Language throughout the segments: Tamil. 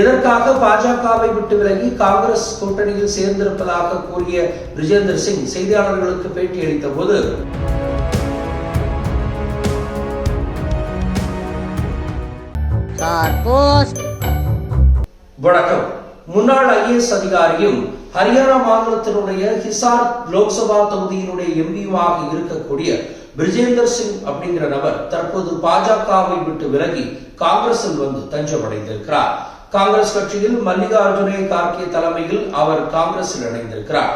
எதற்காக பாஜகவை விட்டு விலகி காங்கிரஸ் கூட்டணியில் சேர்ந்திருப்பதாக கூறிய பிரிஜேந்தர் சிங் செய்தியாளர்களுக்கு பேட்டி அளித்த போது வணக்கம். முன்னாள் ஐஏஎஸ் அதிகாரியும் ஹரியானா மாநிலத்தினுடைய ஹிசார் லோக்சபா தொகுதியினுடைய எம்பியுமாக இருக்கக்கூடிய பிரிஜேந்தர் சிங் அப்படிங்கிற நபர் தற்போது பாஜகவை விட்டு விலகி காங்கிரஸில் வந்து தஞ்சமடைந்திருக்கிறார். காங்கிரஸ் கட்சியில் மல்லிகார்ஜுனே கார்கே தலைமையில் அவர் காங்கிரஸில் இணைந்திருக்கிறார்.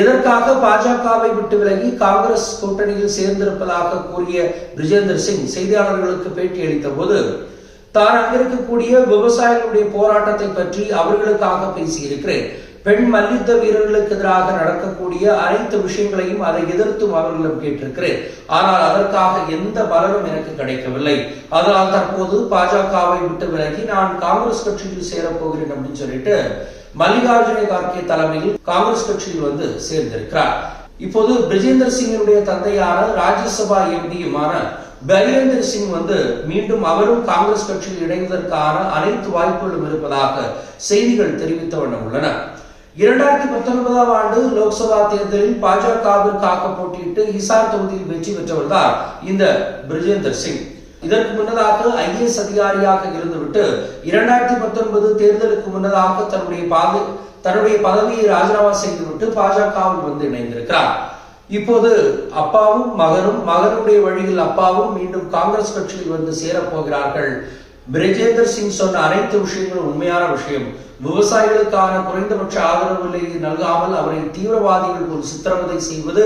எதற்காக பாஜகவை விட்டு விலகி காங்கிரஸ் கூட்டணியில் சேர்ந்திருப்பதாக கூறிய பிரிஜேந்தர் சிங் செய்தியாளர்களுக்கு பேட்டி அளித்த போது தான் அங்கிருக்கக்கூடிய விவசாயிகளுடைய போராட்டத்தை பற்றி அவர்களுக்காக பேசியிருக்கிறேன். பெண் மல்யுத்த வீரர்களுக்கு எதிராக நடக்கக்கூடிய அனைத்து விஷயங்களையும் அதை எதிர்த்தும் அவர்களிடம் கேட்டிருக்கிறேன். ஆனால் அதற்காக எந்த பலனும் எனக்கு கிடைக்கவில்லை. அதனால் தற்போது பாஜகவை விட்டு விலகி நான் காங்கிரஸ் கட்சியில் சேரப்போகிறேன் அப்படின்னு சொல்லிட்டு மல்லிகார்ஜுன கார்கே தலைமையில் காங்கிரஸ் கட்சியில் வந்து சேர்ந்திருக்கிறார். இப்போது பிரிஜேந்தர் சிங்கினுடைய தந்தையான ராஜ்யசபா எம்பியுமான பைரேந்தர் சிங் வந்து மீண்டும் அவரும் காங்கிரஸ் கட்சியில் இணைவதற்கான அனைத்து வாய்ப்புகளும் இருப்பதாக செய்திகள் தெரிவித்த வண்ணம் உள்ளன. இரண்டாயிரத்தி பத்தொன்பதாம் ஆண்டு லோக்சபா தேர்தலில் பாஜகவிற்காக போட்டியிட்டு ஹிசார் தொகுதியில் வெற்றி பெற்றவர் தான் இந்த பிரிஜேந்தர் சிங். இதற்கு முன்னதாக ஐஏஎஸ் அதிகாரியாக இருந்துவிட்டு இரண்டாயிரத்தி பத்தொன்பது தேர்தலுக்கு முன்னதாக தன்னுடைய பாதை தன்னுடைய பதவியை ராஜினாமா செய்துவிட்டு பாஜகவில் வந்து இணைந்திருக்கிறார். இப்போது அப்பாவும் மகனும் மகனுடைய வழியில் அப்பாவும் மீண்டும் காங்கிரஸ் கட்சியில் வந்து சேரப்போகிறார்கள் பிரஜேந்தர் சிங் சொன்ன அனைத்து விஷயங்களும் உண்மையான விஷயம். விவசாயிகளுக்கான குறைந்தபட்ச ஆதரவு விலையை நல்காமல் அவரை தீவிரவாதிகள் ஒரு சித்திரவதை செய்வது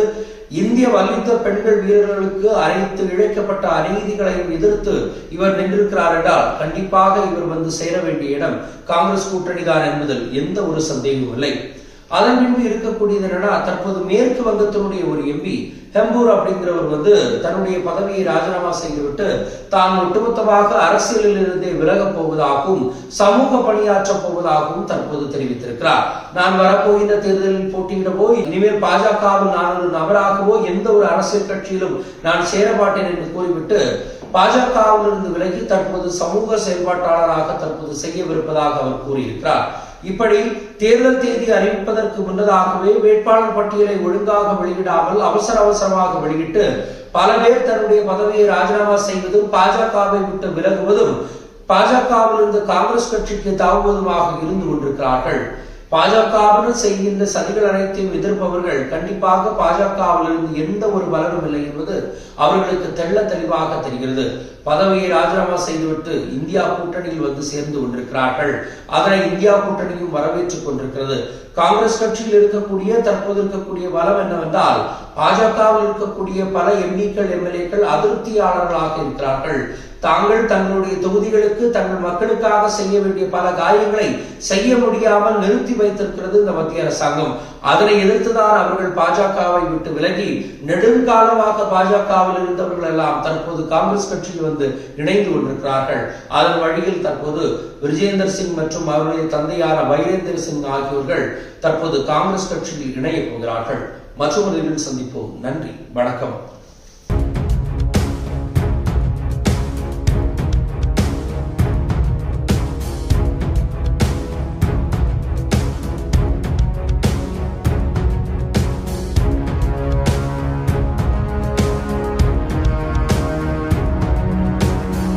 இந்திய வலித்த பெண்கள் வீரர்களுக்கு அனைத்து இழைக்கப்பட்ட அநீதிகளையும் எதிர்த்து இவர் நின்றிருக்கிறார் என்றால் கண்டிப்பாக இவர் வந்து சேர வேண்டிய இடம் காங்கிரஸ் கூட்டணிதான் என்பதில் எந்த ஒரு சந்தேகமும் இல்லை. அதன் பின்பு இருக்கக்கூடியது என்னன்னா தற்போது மேற்கு வங்கத்தினுடைய ஒரு எம்பி ஹெம்பூர் அப்படிங்கிறவர் வந்து தன்னுடைய பதவியை ராஜினாமா செய்துவிட்டு தான் ஒட்டுமொத்தமாக அரசியலில் இருந்தே விலகப் போவதாகவும் சமூக பணியாற்றப் போவதாகவும் தற்போது தெரிவித்திருக்கிறார். நான் வரப்போகின்ற தேர்தலில் போட்டியிடவோ இனிமேல் பாஜகவில் நான் ஒரு நபராகவோ எந்த ஒரு அரசியல் கட்சியிலும் நான் சேரமாட்டேன் என்று கூறிவிட்டு பாஜகவிலிருந்து விலகி தற்போது சமூக செயல்பாட்டாளராக தற்போது செய்யவிருப்பதாக அவர் கூறியிருக்கிறார். இப்படி தேர்தல் தேதி அறிவிப்பதற்கு முன்னதாகவே வேட்பாளர் பட்டியலை ஒழுங்காக வெளியிடாமல் அவசர அவசரமாக வெளியிட்டு பல பேர் தன்னுடைய பதவியை ராஜினாமா செய்வதும் பாஜகவை விட்டு விலகுவதும் பாஜகவிலிருந்து காங்கிரஸ் கட்சிக்கு தாவுவதுமாக இருந்து கொண்டிருக்கிறார்கள். பாஜகவுடன் செய்கின்ற சதிகள் அனைத்தையும் எதிர்ப்பவர்கள் கண்டிப்பாக பாஜகவிலிருந்து எந்த ஒரு பலனும் இல்லை என்பது அவர்களுக்கு தெள்ள தெளிவாக தெரிகிறது. பதவியை ராஜினாமா செய்துவிட்டு இந்தியா கூட்டணியில் வந்து சேர்ந்து கொண்டிருக்கிறார்கள். அதனை இந்தியா கூட்டணியும் வரவேற்றுக் கொண்டிருக்கிறது. காங்கிரஸ் கட்சியில் இருக்கக்கூடிய தற்போது இருக்கக்கூடிய பலம் என்னவென்றால் பாஜகவில் இருக்கக்கூடிய பல எம்பிக்கள் எம்எல்ஏக்கள் அதிருப்தியாளர்களாக இருக்கிறார்கள். தாங்கள் தங்களுடைய தொகுதிகளுக்கு தங்கள் மக்களுக்காக செய்ய வேண்டிய பல காரியங்களை செய்ய முடியாமல் நிறுத்தி வைத்திருக்கிறது இந்த மத்திய அரசாங்கம். அதனை எதிர்த்துதான் அவர்கள் பாஜகவை விட்டு விலகி நெடுங்காலமாக பாஜகவில் இருந்தவர்கள் எல்லாம் தற்போது காங்கிரஸ் கட்சியில் வந்து இணைந்து கொண்டிருக்கிறார்கள். அதன் வழியில் தற்போது விஜேந்தர் சிங் மற்றும் அவருடைய தந்தையான வைரேந்தர் சிங் ஆகியோர்கள் தற்போது காங்கிரஸ் கட்சியில் இணைய போகிறார்கள். மற்றொரு சந்திப்போம். நன்றி. வணக்கம்.